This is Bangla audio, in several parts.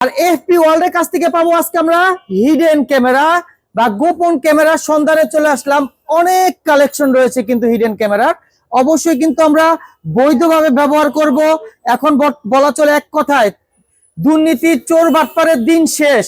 আর এফপি ওয়ার্ল্ড এর কাছ থেকে পাবো আজকে আমরা হিডেন ক্যামেরা বা গোপন ক্যামেরার সন্ধানে চলে আসলাম। অনেক কালেকশন রয়েছে কিন্তু হিডেন ক্যামেরার অবশ্যই কিন্তু আমরা বৈধভাবে ব্যবহার করব। এখন বলা চলে এক কথায় দুর্নীতি চোর বাটপারের দিন শেষ।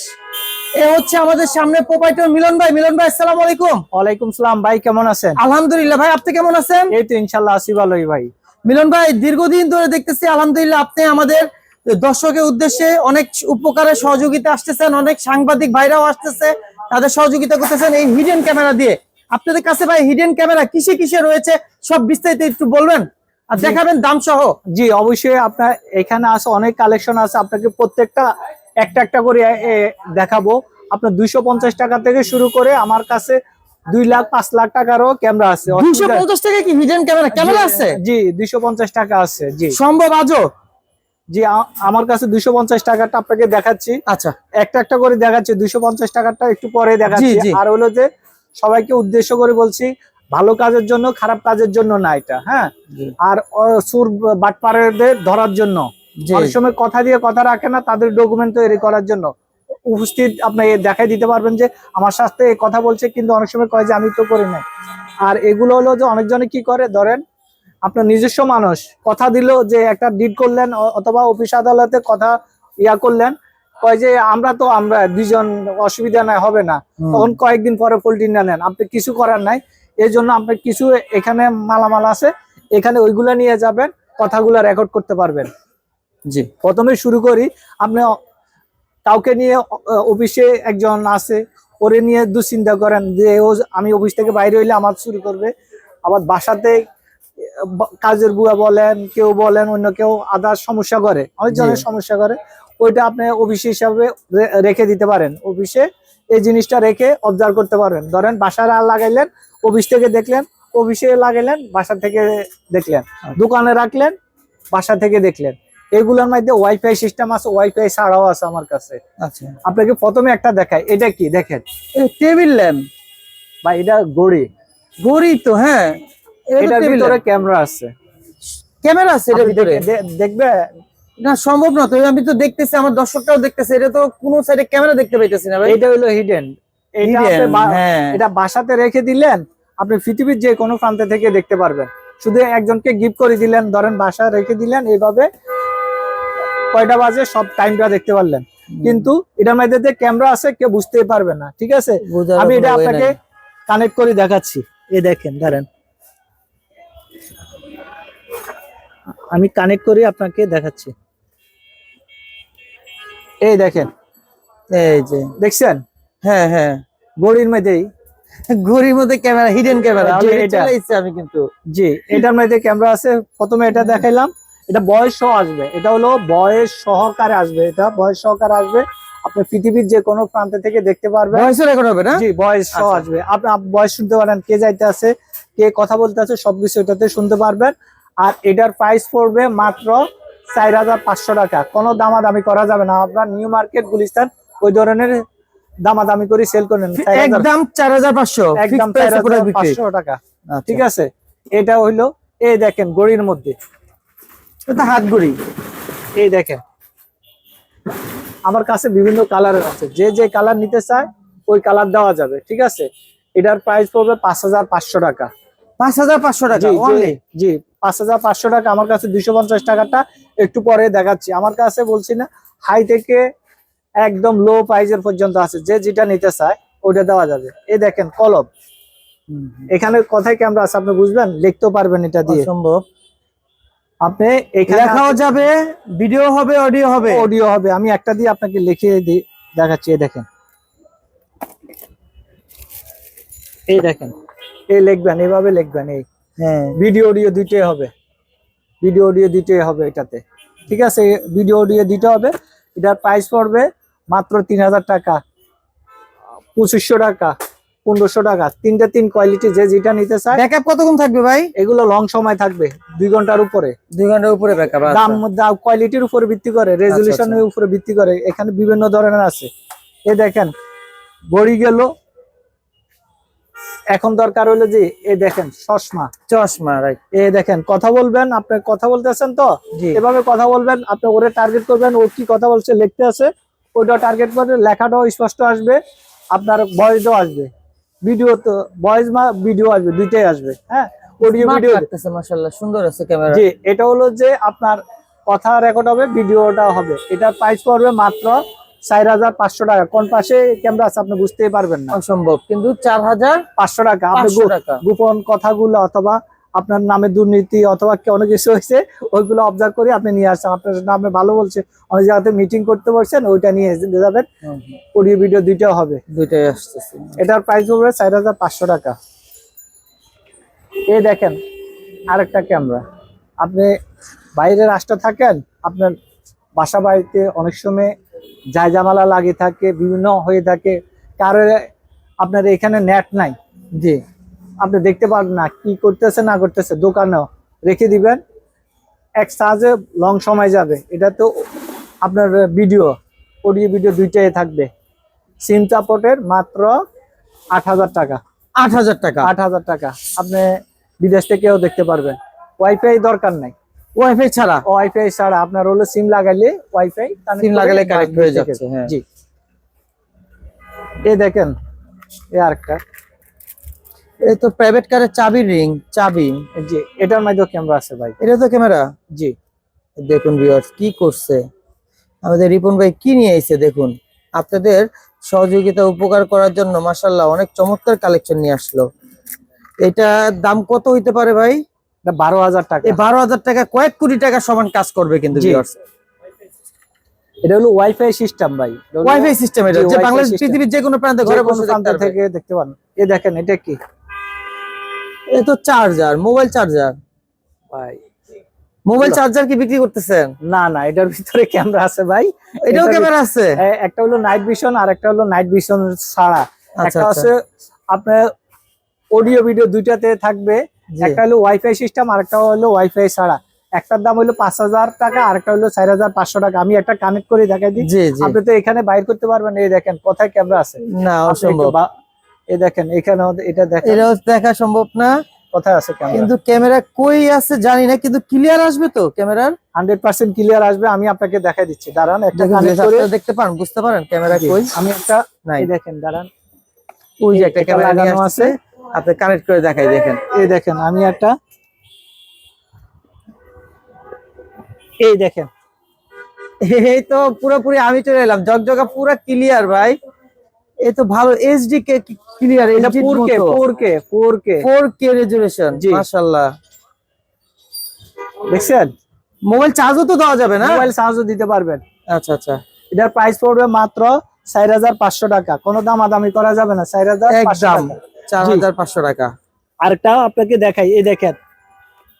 এ হচ্ছে আমাদের সামনে প্রোপাইটার মিলন ভাই। মিলন ভাই আসসালামু আলাইকুম। ওয়ালাইকুম সালাম ভাই কেমন আছেন? আলহামদুলিল্লাহ ভাই আপনি কেমন আছেন? এই তো ইনশাল্লাহ আসি ভালোই ভাই। মিলন ভাই দীর্ঘদিন ধরে দেখতেছি আলহামদুলিল্লাহ আপনি আমাদের দর্শকের উদ্দেশ্যে অনেক উপকারের সহযোগিতা আসতেছেন অনেক সাংবাদিক ভাইরাও আসতেছে তাদের সহযোগিতা করতেছেন এই হিডেন ক্যামেরা দিয়ে। আপনাদের কাছে ভাই হিডেন ক্যামেরা কিসে কিসে রয়েছে সব বিস্তারিত একটু বলবেন আর দেখাবেন দাম সহ। জি অবশ্যই আপনার এখানে আছে অনেক কালেকশন আছে আপনাকে প্রত্যেকটা একটা একটা করে দেখাবো। আপনার দুইশো পঞ্চাশ টাকা থেকে শুরু করে আমার কাছে দুই লাখ পাঁচ লাখ টাকারও ক্যামেরা আছে। দুইশো পঞ্চাশ টাকা কি হিডেন ক্যামেরা ক্যামেরা আছে? জি দুইশো পঞ্চাশ টাকা আছে জি। সম্ভব আজও? জি আ- আমার কাছে দুইশো পঞ্চাশ টাকাটা আপনাকে দেখাচ্ছি। আচ্ছা। একটা একটা করে দেখাচ্ছি দুইশো পঞ্চাশ টাকাটা একটু পরে দেখাচ্ছি। আর হলো যে সবাইকে উদ্দেশ্য করে বলছি ভালো কাজের জন্য খারাপ কাজের জন্য না এটা হ্যাঁ? আর সুর বাটপাড়াদের ধরার জন্য। অনেক সময় কথা দিয়ে কথা রাখে না তাদের ডকুমেন্ট তৈরি করার জন্য। উপস্থিত আপনি দেখাই দিতে পারবেন যে আমার সাথে কথা বলছে কিন্তু অনেক সময় কয় যে আমি তো করি নাই। আর এগুলো হলো যে অনেকজনে কি করে ধরেন আপনার নিজস্ব মানুষ কথা দিল যে একটা ডিড করলেন অথবা অফিস আদালতে কথা ইয়া করলেন কয় যে আমরা তো আমরা দুজন অসুবিধা নাই হবে না। তখন কয়েকদিন পরে পোল্ট্রি নেন। আপনি কিছু করার নাই। এই জন্য আপনি কিছু এখানে মালামাল আছে এখানে ওইগুলা নিয়ে যাবেন কথাগুলো রেকর্ড করতে পারবেন। জি। প্রথমে শুরু করি আপনি কাউকে নিয়ে অফিসে একজন আছে ওরে নিয়ে দুশ্চিন্তা করেন যে ও আমি অফিস থেকে বাইরে হইলে আমার চুরি করবে আবার বাসাতে কাজের বুয়া বলেন কেউ বলেন অন্য কেউ আদার সমস্যা করে অনেক জনের সমস্যা করে ওইটা আপনি অফিস হিসাবে রেখে দিতে পারেন। অফিসে এই জিনিসটা রেখে অবজার্ভ করতে পারবেন। ধরেন বাসার আর লাগাইলেন অফিস থেকে দেখলেন অফিসে লাগাইলেন বাসা থেকে দেখলেন দোকানে রাখলেন বাসা থেকে দেখলেন। এগুলোর মধ্যে ওয়াইফাই সিস্টেম আছে ওয়াইফাই ছাড়াও আছে আমার কাছে। আচ্ছা। আপনাকে প্রথমে একটা দেখায় এটা কি দেখেন? Table lamp. বা এটা গড়ি গড়ি তো হ্যাঁ। এটার ভিতরে ক্যামেরা আছে। ক্যামেরা আছে এটার ভিতরে? দেখবে না সম্ভব না তো আমি তো দেখতেছি আমার দর্শকটাও দেখতেছে এটা তো কোনো সাইডে ক্যামেরা দেখতে পাইতেছি না এটা হলো হিডেন এটা হ্যাঁ। এটা বাসাতে রেখে দিলেন আপনি পৃথিবীর যে কোনো প্রান্তে থেকে দেখতে পারবেন। শুধু একজনকে গিফট করে দিলেন ধরেন বাসা রেখে দিলেন এইভাবে কয়টা বাজে সব টাইমটা দেখতে পারলেন। কিন্তু এটার মধ্যে যে ক্যামেরা আছে কেউ বুঝতেই পারবে না ঠিক আছে? আমি এটা আপনাকে কানেক্ট করে দেখাচ্ছি। এ দেখেন ধরেন। আমি কানেক্ট করে আপনাকে দেখাচ্ছি। এই দেখেন এই যে দেখছেন? হ্যাঁ হ্যাঁ গড়ির মধ্যেই ঘড়ির মধ্যে ক্যামেরা হিডেন ক্যামেরা। আমি কিন্তু। জি এটার মধ্যে ক্যামেরা আছে প্রথমে এটা দেখাইলাম এটা বয়স সহ আসবে। এটা হলো বয়স সহকারে আসবে এটা বয়স সহকারে আসবে। আপনি পৃথিবীর যে কোনো প্রান্ত থেকে দেখতে পারবেন। ভয়েসও রেকর্ড হবে না? জি বয়স সহ আচ্ছা। আসবে। আপনি বয়স শুনতে পারেন কে যাইতে আছে কে কথা বলতে আছে সবকিছু এটাতে শুনতে পারবেন। আর এটার প্রাইস পড়বে মাত্র চার হাজার পাঁচশো টাকা। কোনো দামাদামি করা যাবে না। আপনার নিউ মার্কেট গুলিস্তান ওই ধরনের দামাদামি করে সেল করেন একদম চার হাজার পাঁচশো। একদম চার হাজার পাঁচশো টাকা। ঠিক আছে? এটা হইল এই দেখেন গড়ির মধ্যে। এটা হাত ঘড়ি এই দেখেন। আমার কাছে বিভিন্ন কালারের আছে। যে যে কালার নিতে চায় ওই কালার দেওয়া যাবে। ঠিক আছে? এটার প্রাইস পড়বে পাঁচ হাজার পাঁচশো টাকা। পাঁচ হাজার পাঁচশো টাকা জি। পাঁচ হাজার পাঁচশো টাকা আমার কাছে দুইশো পঞ্চাশ টাকাটা একটু পরে দেখাচ্ছি। আমার কাছে বলছি না হাই থেকে একদম লো প্রাইজের পর্যন্ত আছে যে যেটা নিতে চায় ওটা দেওয়া যাবে। এই দেখেন কলম। এখানে কথায় ক্যামেরা আছে আপনি বুঝবেন? লিখতেও পারবেন এটা দিয়ে। সম্ভব আপনি এখানে লেখাও যাবে ভিডিও হবে অডিও হবে। অডিও হবে। আমি একটা দিয়ে আপনাকে লিখিয়ে দিই দেখাচ্ছি এই দেখেন। এই দেখেন। এই লিখবেন এইভাবে লিখবেন এই। হ্যাঁ। ভিডিও অডিও দুইটাই হবে। ভিডিও অডিও দুইটাই হবে এটাতে। ঠিক আছে? ভিডিও অডিও দিতে হবে। এটার প্রাইস পড়বে মাত্র তিন হাজার টাকা। পঁচিশশো টাকা পনেরোশো টাকা। তিনটে তিন কোয়ালিটি যে যেটা নিতে চায়। ব্যাকআপ কতক্ষণ থাকবে ভাই? এগুলো লং সময় থাকবে দুই ঘণ্টার উপরে। দুই ঘণ্টার উপরে ব্যাকআপ দাম দাম কোয়ালিটির উপরে ভিত্তি করে রেজলিউশনের উপরে ভিত্তি করে। এখানে বিভিন্ন ধরনের আছে। এ দেখেন গড়ি গেল এখন দরকার হলো যে এ দেখেন চশমা। চশমা রাইট এ দেখেন কথা বলবেন আপনি কথা বলতেছেন তো? এভাবে কথা বলবেন আপনি ওরে টার্গেট করবেন ও কি কথা বলছে লিখতে আছে ওইটা টার্গেট করে লেখাটাও স্পষ্ট আসবে আপনার ভয়েসও আসবে। ভিডিও তো ভয়েস মা ভিডিও আসবে দুইটাই আসবে হ্যাঁ? অডিও ভিডিও লাগতেছে মাশাআল্লাহ সুন্দর আছে ক্যামেরা জি এটা হলো যে আপনার কথা রেকর্ড হবে ভিডিওটা হবে। এটার প্রাইস পড়বে মাত্র চার হাজার পাঁচশো টাকা। কোন পাশে ক্যামেরা আছে আপনি বুঝতেই পারবেন না। অসম্ভব। কিন্তু চার হাজার পাঁচশো টাকা। আপনি গোপন কথাগুলো অথবা আপনার নামে দুর্নীতি অথবা অনেক কিছু হয়েছে ওইগুলো অবজার্ভ করে আপনি নিয়ে আসছেন। আপনার নামে ভালো বলছে অনেক জায়গাতে মিটিং করতে পারছেন ওইটা নিয়ে যাবেন। অডিও ভিডিও দুইটাও হবে। দুইটাই আসতেছে। এটার প্রাইস পড়বে চার হাজার পাঁচশো টাকা। এই দেখেন আরেকটা ক্যামেরা। আপনি বাইরে রাষ্ট্র থাকেন আপনার বাসা বাড়িতে অনেক সময় জায়জামালা লাগে থাকে বিভিন্ন হয়ে থাকে। কারও আপনার এখানে নেট নাই। জি। আপনি দেখতে পারবেন না কি করতেছে না করতেছে দোকানেও রেখে দিবেন। এক চার্জে লং সময় যাবে। এটা তো আপনার ভিডিও অডিও ভিডিও দুইটাই থাকবে। সিম মাত্র আট হাজার টাকা। আট হাজার টাকা। আট হাজার টাকা। আপনি বিদেশ থেকেও দেখতে পারবেন। ওয়াইফাই দরকার নাই। ওয়াইফাই ছাড়া? ওয়াইফাই ছাড়া আপনার হলো সিম লাগাইলে ওয়াইফাই সিম লাগালে কানেক্ট হয়ে যাচ্ছে হ্যাঁ। জি। এই দেখেন এই আরেকটা এই তো প্রাইভেট কারের চাবি রিং চাবি। জি এটার মধ্যে ক্যামেরা আছে ভাই। এটা তো ক্যামেরা জি। দেখুন ভিউয়ার্স কি করছে? আমাদের রিপন ভাই কি নিয়ে এসেছে দেখুন? আপনাদের সহযোগিতা উপকার করার জন্য মাশাল্লাহ অনেক চমৎকার কালেকশন নিয়ে আসলো। এটা দাম কত হইতে পারে ভাই? বারো হাজার টাকা। এই বারো হাজার টাকা কয়েক কোটি টাকা সমান কাজ করবে কিন্তু এটা হলো ওয়াইফাই সিস্টেম ভাই। ওয়াইফাই সিস্টেম এটা। যে বাংলাদেশ পৃথিবীর যে কোনো প্রান্তে ঘরে বসে প্রান্ত থেকে দেখতে পারেন এই দেখেন এটা কি? এ তো চার্জার মোবাইল চার্জার ভাই। মোবাইল চার্জার কি বিক্রি করতেছেন? না না এটার ভিতরে ক্যামেরা আছে ভাই। এটাও এটা- ক্যামেরা আছে? এ- একটা হলো নাইট ভিশন আর একটা হলো নাইট ভিশন ছাড়া। আচ্ছা, একটা আচ্ছা। আছে আপনার অডিও ভিডিও দুইটাতে থাকবে। একটা হলো ওয়াইফাই সিস্টেম আর একটা হলো ওয়াইফাই ছাড়া। একটার দাম হলো পাঁচ হাজার টাকা আর একটা হলো চার হাজার পাঁচশো টাকা। আমি একটা কানেক্ট করে দেখাই দিই। জি আপনি তো এখানে বাইর করতে পারবেন এই দেখেন কোথায় ক্যামেরা আছে? না অসম্ভব। বা- এই দেখেন এখানে এটা দেখেন। এটাও দেখা সম্ভব না। কোথায় আছে ক্যামেরা কিন্তু ক্যামেরা কই আছে জানি না কিন্তু ক্লিয়ার আসবে তো ক্যামেরার হান্ড্রেড পার্সেন্ট ক্লিয়ার আসবে আমি আপনাকে দেখাই দিচ্ছি। দাঁড়ান একটা কানেক্ট করে দেখতে পান বুঝতে পারেন ক্যামেরা কই? আমি একটা নাই। এই দেখেন দাঁড়ান। ওই যে একটা ক্যামেরা লাগানো আসছে। আপনি কানেক্ট করে দেখাই দেখেন। এই দেখেন আমি একটা এই দেখেন। এই তো পুরোপুরি আমি চলে এলাম। জগজগা পুরো ক্লিয়ার ভাই। এই তো ভালো এইচডি কে ক্লিয়ার এটা HD four K four K four K 4K resolution. মাশাআল্লাহ। দেখছেন? মোবাইল চার্জও তো দেওয়া যাবে না? মোবাইল চার্জও দিতে পারবেন। আচ্ছা আচ্ছা। এটার প্রাইস পড়বে মাত্র চার হাজার পাঁচশো টাকা। কোনো দাম দামাদামি করা যাবে না। চার হাজার একদম। চার হাজার পাঁচশো টাকা। আরেকটা আপনাকে দেখাই এই দেখেন।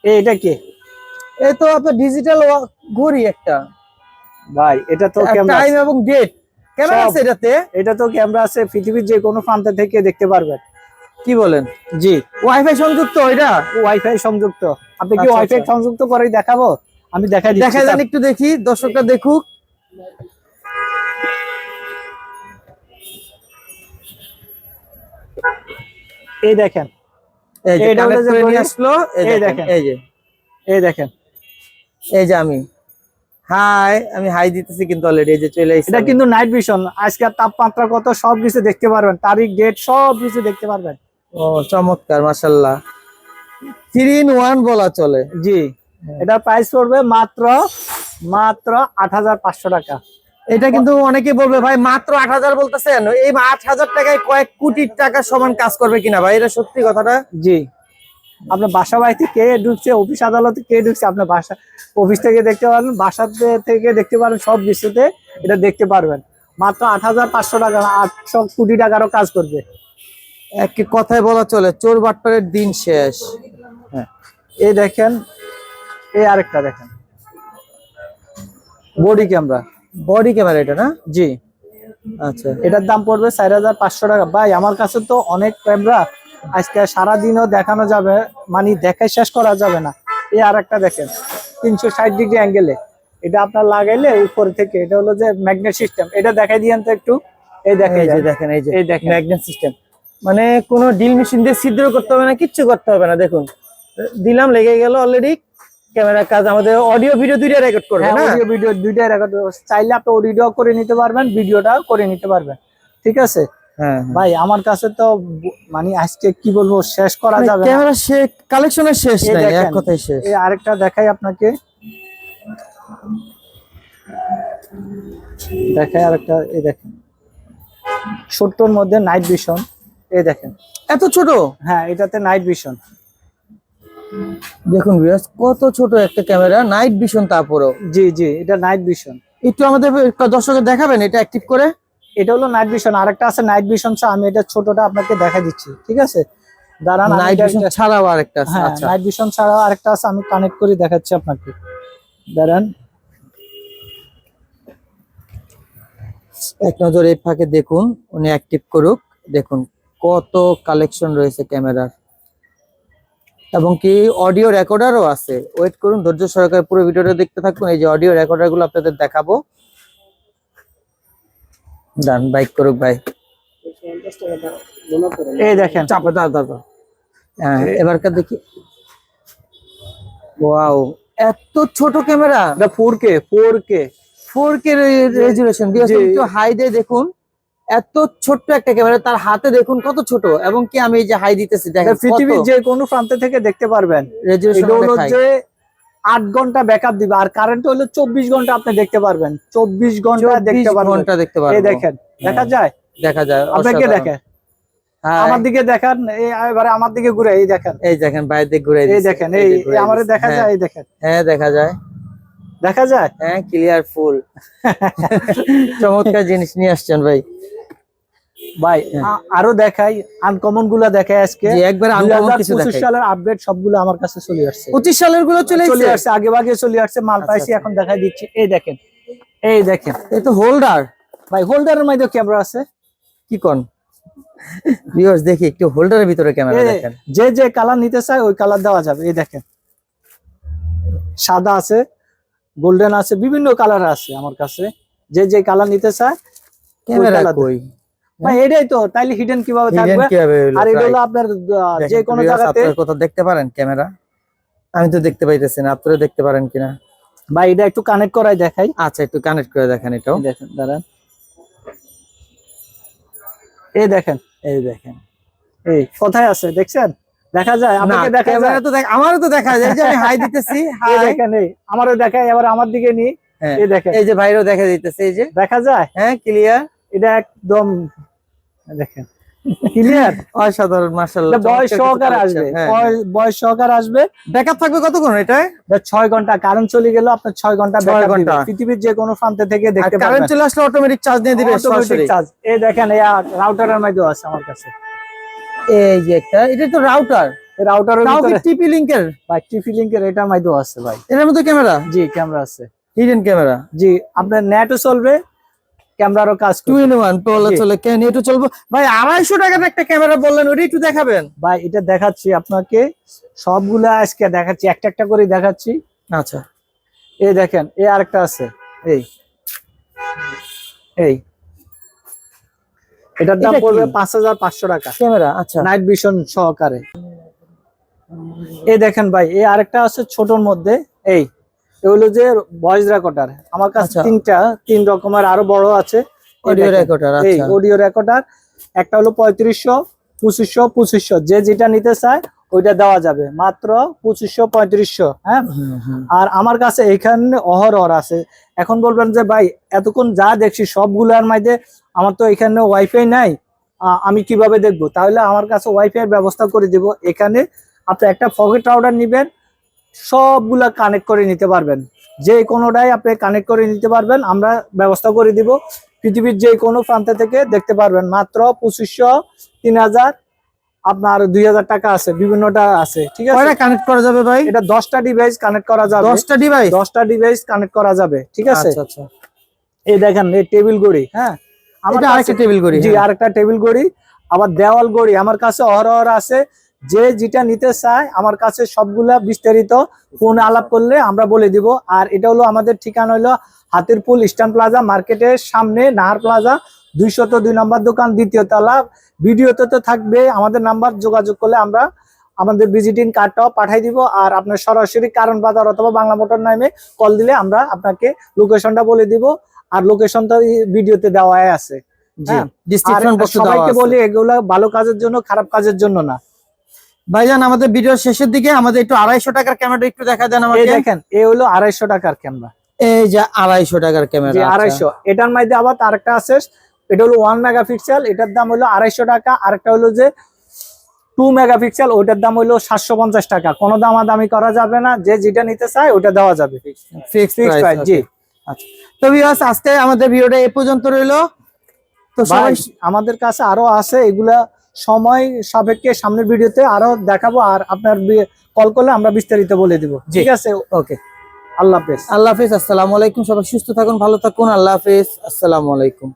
এটা কি? এই তো আপনার ডিজিটাল ঘড়ি একটা। ভাই এটা তো ক্যামেরা টাইম এবং ডেট ক্যামেরা আছে এটাতে? এটা তো ক্যামেরা আছে পৃথিবীর যে কোনো প্রান্ত থেকে দেখতে পারবেন। কি বলেন? জি। ওয়াইফাই সংযুক্ত এটা? ওয়াইফাই সংযুক্ত। আপনি কি আচ্ছা, ওয়াইফাই আচ্ছা। সংযুক্ত করে দেখাবো? আমি দেখাই দেখা যান একটু দেখি দর্শকরা দেখুক। এই দেখেন। এই দেখেন। এই যে। আমি। হাই আমি হাই দিতেছি কিন্তু অলরেডি এই যে চলে এটা কিন্তু নাইট ভিশন আজকের তাপমাত্রা কত সব কিছু দেখতে পারবেন। তারিখ ডেট সব কিছু দেখতে পারবেন। ও চমৎকার মাশাআল্লাহ। থ্রি ইন ওয়ান বলা চলে। জি। এটার প্রাইস পড়বে মাত্র মাত্র আট হাজার পাঁচশো টাকা। এটা কিন্তু অনেকে বলবে ভাই মাত্র আট হাজার বলতেছেন। এই আট হাজার টাকায় কয়েক কোটি টাকা সমান কাজ করবে কিনা ভাই? এটা সত্যি কথাটা? জি। আপনার বাসা বাড়িতে কে ঢুকছে? অফিস আদালতে কে ঢুকছে? আপনার বাসা অফিস থেকে দেখতে পারবেন বাসা থেকে দেখতে পারবেন সব কিছুতে এটা দেখতে পারবেন। মাত্র আট হাজার পাঁচশো টাকা আটশো কোটি টাকারও কাজ করবে। এক কথায় বলা চলে চোর বাটপারের দিন শেষ। হ্যাঁ। এই দেখেন এই আরেকটা দেখেন। Body camera. বডি ক্যামেরা এটা না? জি। আচ্ছা এটার দাম পড়বে চার হাজার পাঁচশো টাকা। ভাই আমার কাছে তো অনেক ক্যামেরা। আজকে সারাদিনও দেখানো যাবে মানে দেখে শেষ করা যাবে না। এই আর একটা দেখেন তিনশো ষাট ডিগ্রি অ্যাঙ্গেলে এটা আপনার লাগাইলে উপর থেকে এটা হলো যে ম্যাগনেট সিস্টেম এটা দেখাই দিয়েন তো একটু। এই দেখে এই যে দেখেন এই যে এই দেখেন। ম্যাগনেট সিস্টেম মানে কোনো ডিল মেশিন দিয়ে ছিদ্র করতে হবে না কিচ্ছু করতে হবে না দেখুন। দিলাম লেগে গেল অলরেডি ক্যামেরার কাজ আমাদের অডিও ভিডিও দুইটা রেকর্ড করবে হ্যাঁ না? অডিও ভিডিও দুইটাই রেকর্ড চাইলে আপনি অডিও করে নিতে পারবেন ভিডিওটা করে নিতে পারবেন। ঠিক আছে? হ্যাঁ ভাই আমার কাছে তো মানে আজকে কি বলব শেষ করা যাবে না। ক্যামেরা সে কালেকশনের শেষ নাই এক। কথায় শেষ। এই আরেকটা দেখাই আপনাকে। দেখাই আরেকটা এই দেখেন। ছোট্টর মধ্যে নাইট ভিশন এই দেখেন। এত ছোট? হ্যাঁ এটাতে নাইট ভিশন দেখুন ভিউয়ার্স কত ছোট একটা ক্যামেরা নাইট ভিশন তারপরেও জি জি এটা নাইট ভিশন একটু আমাদের দর্শকের দেখাবেন এটা অ্যাক্টিভ করে? এটা হলো নাইট ভিশন আরেকটা আছে নাইট ভিশন আমি এটা ছোটটা আপনাকে দেখা দিচ্ছি ঠিক আছে? দাঁড়ান নাইট ভিশন ছাড়াও আরেকটা আছে হ্যাঁ আচ্ছা। নাইট ভিশন ছাড়াও আরেকটা আছে আমি কানেক্ট করে দেখাচ্ছি আপনাকে। দাঁড়ান। এক নজর এই ফাঁকে দেখুন উনি অ্যাক্টিভ করুক। দেখুন কত কালেকশন রয়েছে ক্যামেরার এবং কি অডিও রেকর্ডারও আছে। ওয়েট করুন ধৈর্য সহকারে পুরো ভিডিওটা দেখতে থাকুন। এই যে অডিও রেকর্ডারগুলো আপনাদের দেখাবো। ডান বাইক করুক ভাই। এই দেখেন চাপা দাও দাও দাও। হ্যাঁ এবারকার দেখি। ওয়াও এত ছোট ক্যামেরা এটা four K four K four K resolution. একটু হাই দিয়ে দেখুন। এত ছোট্ট একটা ক্যামেরা তার হাতে দেখুন কত ছোট এবং কি আমি এই যে হাই দিতেছি দেখেন পৃথিবীর যে কোনো প্রান্ত থেকে দেখতে পারবেন। যে আট ঘণ্টা ব্যাকআপ দিবে আর কারেন্ট হলো চব্বিশ ঘণ্টা আপনি দেখতে পারবেন। চব্বিশ ঘণ্টা দেখতে পারবেন। ঘণ্টা দেখতে পারব। এই দেখেন দেখা যায়? দেখা যায় আপনাকে দেখেন। হ্যাঁ, আমার দিকে দেখান এই এবারে আমার দিকে ঘুরে এই দেখেন। এই দেখেন বাইরে দিকে ঘুরে এই দেখেন এই এই আমারে দেখা যায় এই দেখেন। হ্যাঁ দেখা যায়। দেখা যায়? হ্যাঁ ক্লিয়ার ফুল চমৎকার জিনিস নিয়ে আসছেন ভাই। ভাই আরও দেখাই আনকমনগুলা দেখাই আজকে। একবার আনকমন কিছু 2025 দেখাই সালের আপডেট সবগুলো আমার কাছে চলে আসছে। পঁচিশ সালেরগুলো চলে চলে আসছে আগে ভাগে চলে আসছে মাল আচ্ছা, পাইছি আচ্ছা। এখন দেখাই দিচ্ছি। এই দেখেন এই দেখেন। এই তো হোল্ডার ভাই হোল্ডারের মধ্যে ক্যামেরা আছে? কি কোন? ভিউয়ার্স দেখি একটু হোল্ডারের ভিতরে ক্যামেরা দেখেন। যে যে কালার নিতে চায় ওই কালার দেওয়া যাবে। এই দেখেন। সাদা আছে গোল্ডেন আছে বিভিন্ন কালার আছে আমার কাছে। যে যে কালার নিতে চায় ক্যামেরা কই? এটাই তো তাইলে হিডেন কীভাবে Hidden থাকবে? আর এটা হলো আপনার যে কোনো জায়গাতে কোথাও দেখতে পারেন ক্যামেরা? আমি তো দেখতে পাইতেছি না আপনারা দেখতে পারেন কিনা? ভাই এটা একটু কানেক্ট করাই দেখাই। আচ্ছা একটু কানেক্ট করে দেখেন এটাও। দেখেন দাঁড়ান। এই দেখেন এই দেখেন। এই কোথায় আছে দেখছেন? দেখা যায় দেখা যায়। তো আমারও তো দেখা যায় যে আমি হাই দিতেছি হাই দেখেন এই আমারও দেখায় এবার আমার দিকে নি হ্যাঁ, এই দেখেন। এই যে ভাইরও দেখা দিতেছে এই যে। দেখা যায়? হ্যাঁ ক্লিয়ার এটা একদম দেখেন ক্লিয়ার অসাধারণ মাশাআল্লাহ বয়স সহকারে আসবে হ্যাঁ, বয়স- বয়স সহকারে আসবে। ব্যাকআপ থাকবে কতক্ষণ এটা? এটা ছয় ঘণ্টা কারেন্ট চলে গেল আপনার ছয় ঘণ্টা। পৃথিবীর যে কোনো প্রান্তে থেকে দেখতে কারেন্ট চলে আসলে অটোমেটিক চার্জ দিয়ে দিবে সরাসরি। এই দেখেন এই রাউটারের মধ্যে আছে আমার কাছে। এই যে একটা এটা তো রাউটার এই রাউটারের ভিতরে টিপি লিংকের ভাই টিপি লিংকের এটার মধ্যে আছে ভাই। এর মধ্যে ক্যামেরা জি ক্যামেরা আছে। হিডেন ক্যামেরা জি আপনার নেটও চলবে ক্যামেরারও কাজ টু ইন ওয়ান চলে কেন একটু চলবো। ভাই আড়াইশো টাকার একটা ক্যামেরা বললেন ওটা একটু দেখাবেন। ভাই এটা দেখাচ্ছি আপনাকে। সবগুলা আজকে দেখাচ্ছি একটা একটা করে দেখাচ্ছি। আচ্ছা। এই দেখেন এই আরেকটা আছে। এই। এই। এটার দাম পড়বে পাঁচ হাজার পাঁচশো টাকা। ক্যামেরা আচ্ছা। নাইট ভিশন সহকারে। এই দেখেন ভাই এই আরেকটা আছে ছোটর মধ্যে। এই। এগুলো যে ভয়েস রেকর্ডার আমার কাছে আচ্ছা। তিনটা তিন রকমের আরও বড় আছে। অডিও রেকর্ডার এই আচ্ছা। অডিও রেকর্ডার একটা হলো পঁয়ত্রিশশো পঁচিশশো পঁচিশশো যে যেটা নিতে চায় ওইটা দেওয়া যাবে। মাত্র পঁচিশশো পঁয়ত্রিশশো হ্যাঁ। আর আমার কাছে এখানে অহরহর আছে। এখন বলবেন যে ভাই এতক্ষণ যা দেখছি সবগুলোর মধ্যে আমার তো এখানে ওয়াইফাই নাই। আমি কীভাবে দেখব? তাহলে আমার কাছে ওয়াইফাই এর ব্যবস্থা করে দিব। এখানে আপনি একটা পকেট রাউটার নিবেন সবগুলা কানেক্ট করে নিতে পারবেন। যে কোনোটাই আপনি কানেক্ট করে নিতে পারবেন আমরা ব্যবস্থা করে দিব। পৃথিবীর যে কোনো প্রান্ত থেকে দেখতে পারবেন মাত্র পঁচিশশো তিন হাজার আপনার দুই হাজার টাকা আছে বিভিন্নটা আছে ঠিক আছে? কানেক্ট করা যাবে ভাই? এটা দশটা ডিভাইস কানেক্ট করা যাবে। দশটা ডিভাইস দশটা ডিভাইস কানেক্ট করা যাবে ঠিক আছে? আচ্ছা আচ্ছা। এই দেখেন এই টেবিল গড়ি হ্যাঁ? আমার এটা আরেকটা টেবিল গড়ি জি আরেকটা টেবিল ঘড়ি আবার দেওয়াল ঘড়ি আমার কাছে অহরহর আছে। যে যেটা নিতে চায় আমার কাছে সবগুলা বিস্তারিত ফোন আলাপ করলে আমরা বলে দিব। আর এটা হলো আমাদের ঠিকানা হলো হাতিরপুল ইস্টার্ন প্লাজা মার্কেটের সামনে নাহার প্লাজা দুইশত দুই নম্বর দোকান দ্বিতীয় তলা। ভিডিওতে তো থাকবে আমাদের নাম্বার যোগাযোগ করলে আমরা আমাদের ভিজিটিং কার্ডটাও পাঠাই দিব। আর আপনার সরাসরি কারণ বাজার অথবা বাংলা মোটর নামে কল দিলে আমরা আপনাকে লোকেশনটা বলে দিব। আর লোকেশনটা ভিডিওতে দেওয়া আছে। হ্যাঁ। ডিসক্রিপশন বক্সে দেওয়া সবাইকে আছে। বলি এগুলা ভালো কাজের জন্য খারাপ কাজের জন্য না। ভাইজান আমাদের ভিডিওর শেষের দিকে আমাদের একটু আড়াইশো টাকার ক্যামেরা একটু দেখা দেন আমাকে। দেখেন এ হলো আড়াইশো টাকার ক্যামেরা এই যে আড়াইশো টাকার ক্যামেরা আড়াইশো এটার মধ্যে আবার আরেকটা আছে এটা হলো ওয়ান মেগাপিক্সেল এটার দাম হলো আড়াইশো টাকা আরেকটা হলো যে টু মেগাপিক্সেল ওইটার দাম হলো সাতশো পঞ্চাশ টাকা। কোনো দামাদামি করা যাবে না যে যেটা নিতে চায় ওটা দেওয়া যাবে। প্রাইস প্রাইস জি। তো ভিউয়ার্স আজকে আমাদের ভিডিওটা এই পর্যন্ত রইল। তো সবাই আমাদের কাছে আরও আছে এগুলা সময় সাপেক্ষে সামনের ভিডিওতে আরও দেখাবো আর আপনার কল করলে আমরা বিস্তারিত বলে দিব। ঠিক আছে? ওকে আল্লাহ হাফেজ। আল্লাহ হাফেজ আসসালামু আলাইকুম। সবাই সুস্থ থাকুন ভালো থাকুন। আল্লাহ হাফেজ। আসসালামু আলাইকুম।